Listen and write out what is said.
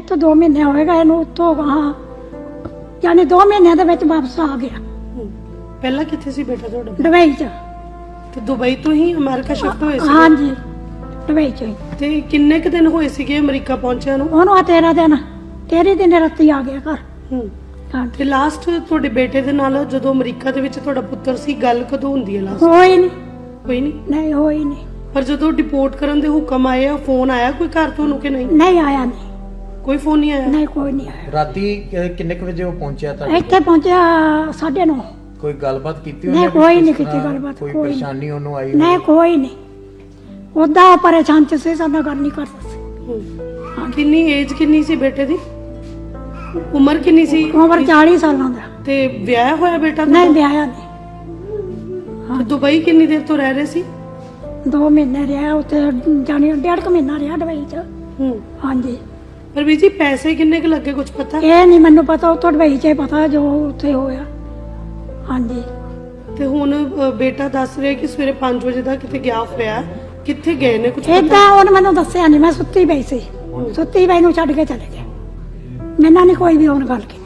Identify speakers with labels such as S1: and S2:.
S1: ਇੱਥੋਂ 2 ਮਹੀਨੇ ਹੋਏਗਾ ਇਹਨੂੰ ਉੱਥੋਂ ਹਾਂ ਯਾਨੀ 2 ਮਹੀਨਿਆਂ ਦੇ ਵਿੱਚ ਵਾਪਸ ਆ ਗਿਆ।
S2: ਪਹਿਲਾਂ ਕਿੱਥੇ ਸੀ ਬੇਟਾ ਤੁਹਾਡਾ?
S1: ਦੁਬਈ ਚ।
S2: ਤੇ ਦੁਬਈ ਤੋਂ ਹੀ ਅਮਰੀਕਾ ਸ਼ਿਫਟ ਹੋਏ ਸੀ
S1: ਹਾਂਜੀ ਦੁਬਈ ਚ ਹੀ।
S2: ਤੇ ਕਿੰਨੇ ਕੁ ਦਿਨ ਹੋਏ ਸੀਗੇ ਅਮਰੀਕਾ ਪਹੁੰਚਿਆ ਨੂੰ?
S1: ਉਹਨੂੰ ਆ ਤੇਰਾ ਦਿਨ ਤੇਰੀ ਦਿਨ ਰਾਤੀ ਆ ਗਿਆ ਘਰ।
S2: ਹੂੰ।
S1: ਹਾਂਜੀ।
S2: ਤੇ ਲਾਸਟ ਤੁਹਾਡੇ ਬੇਟੇ ਦੇ ਨਾਲ ਜਦੋਂ ਅਮਰੀਕਾ ਦੇ ਵਿੱਚ ਤੁਹਾਡਾ ਪੁੱਤਰ ਸੀ ਗੱਲ ਕਦੋਂ ਹੁੰਦੀ ਹੈ ਲਾਸਟ
S1: ਹੋਈ ਨਹੀਂ
S2: ਕੋਈ ਨਹੀਂ
S1: ਨਹੀਂ ਹੋਈ ਨਹੀਂ
S2: ਪਰ ਜਦੋਂ ਡਿਪੋਰਟ ਕਰਨ ਦੇ ਹੁਕਮ ਆਏ ਆ ਫੋਨ ਆਇਆ ਕੋਈ ਘਰ ਤੁਹਾਨੂੰ ਕਿ ਨਹੀਂ?
S1: ਨਹੀਂ ਆਇਆ ਨਹੀਂ
S2: ਕੋਈ ਫੋਨ ਨਹੀਂ ਆਇਆ?
S1: ਨਹੀਂ ਕੋਈ ਨਹੀਂ ਆਇਆ।
S3: ਰਾਤੀ ਕਿ- ਕਿੰਨੇ ਕੁ ਵਜੇ ਉਹ ਪਹੁੰਚਿਆ ਤੁਹਾਡੇ
S1: ਇੱਥੇ ਪਹੁੰਚਿਆ 9:30
S3: ਕੋਈ ਗੱਲਬਾਤ ਕੀਤੀ
S1: ਨਹੀਂ,
S3: ਉਹਨੇ?
S1: ਕੋਈ
S3: ਕਿਸ
S1: ਨਹੀਂ ਕੀਤੀ
S3: ਤਰ੍ਹਾਂ
S1: ਗੱਲਬਾਤ,
S3: ਕੋਈ
S1: ਕੋਈ ਨਹੀਂ।
S3: ਪਰੇਸ਼ਾਨੀ ਉਹਨੂੰ ਆਈ
S1: ਨਹੀਂ
S3: ਹੋਵੇ?
S1: ਕੋਈ ਨਹੀਂ। ਉਦਾਂ ਉਹ ਪਰੇਸ਼ਾਨ ਚ ਸੀ ਸਾਡੇ ਨਾਲ ਗੱਲ ਨਹੀਂ ਕਰਦਾ ਸੀ।
S2: ਹੂੰ। ਕਿੰਨੀ ਏਜ ਕਿੰਨੀ ਸੀ ਬੇਟੇ ਦੀ? ਉਮਰ ਕਿੰਨੀ ਸੀ?
S1: ਉਮਰ 40 ਸਾਲਾਂ ਦਾ।
S2: ਤੇ ਵਿਆਹ ਹੋਇਆ ਬੇਟਾ
S1: ਨਹੀਂ? ਵਿਆਹਿਆ ਨਹੀਂ।
S2: ਦੁਬਈ ਕਿੰਨੀ ਦੇਰ ਤੋਂ ਰਹਿ ਰਹੇ ਸੀ?
S1: ਦੋ ਮਹੀਨੇ ਰਿਹਾ ਉੱਥੇ ਜਾਣੀ ਡੇਢ ਕੁ ਮਹੀਨਾ ਰਿਹਾ ਦੁਬਈ ਚ।
S2: ਹੂੰ।
S1: ਹਾਂਜੀ।
S2: ਪਰ ਵੀ ਜੀ ਪੈਸੇ ਕਿੰਨੇ ਕੁ ਲੱਗੇ ਕੁਝ ਪਤਾ?
S1: ਇਹ ਨਹੀਂ ਮੈਨੂੰ ਪਤਾ ਉੱਥੋਂ ਦੁਬਈ ਚ ਹੀ ਪਤਾ ਜੋ ਉੱਥੇ ਹੋਇਆ। ਹਾਂਜੀ।
S2: ਤੇ ਹੁਣ ਅ, ਬੇਟਾ ਦੱਸ ਰਿਹਾ ਕਿ ਸਵੇਰੇ 5 ਵਜੇ ਦਾ ਕਿਤੇ ਗਿਆ ਹੋਇਆ। ਕਿੱਥੇ ਗਏ ਨੇ ਕੁਝ
S1: ਏਦਾਂ ਉਹਨੇ ਮੈਨੂੰ ਦੱਸਿਆ ਨਹੀਂ ਮੈਂ ਸੁੱਤੀ ਪਈ ਸੀ। ਸੁੱਤੀ ਪਈ ਨੂੰ ਛੱਡ ਕੇ ਚਲੇ ਗਏ। ਮੈਨਾਂ ਨਹੀਂ ਕੋਈ ਵੀ ਉਹਨ ਗੱਲ ਕੀਤੀ।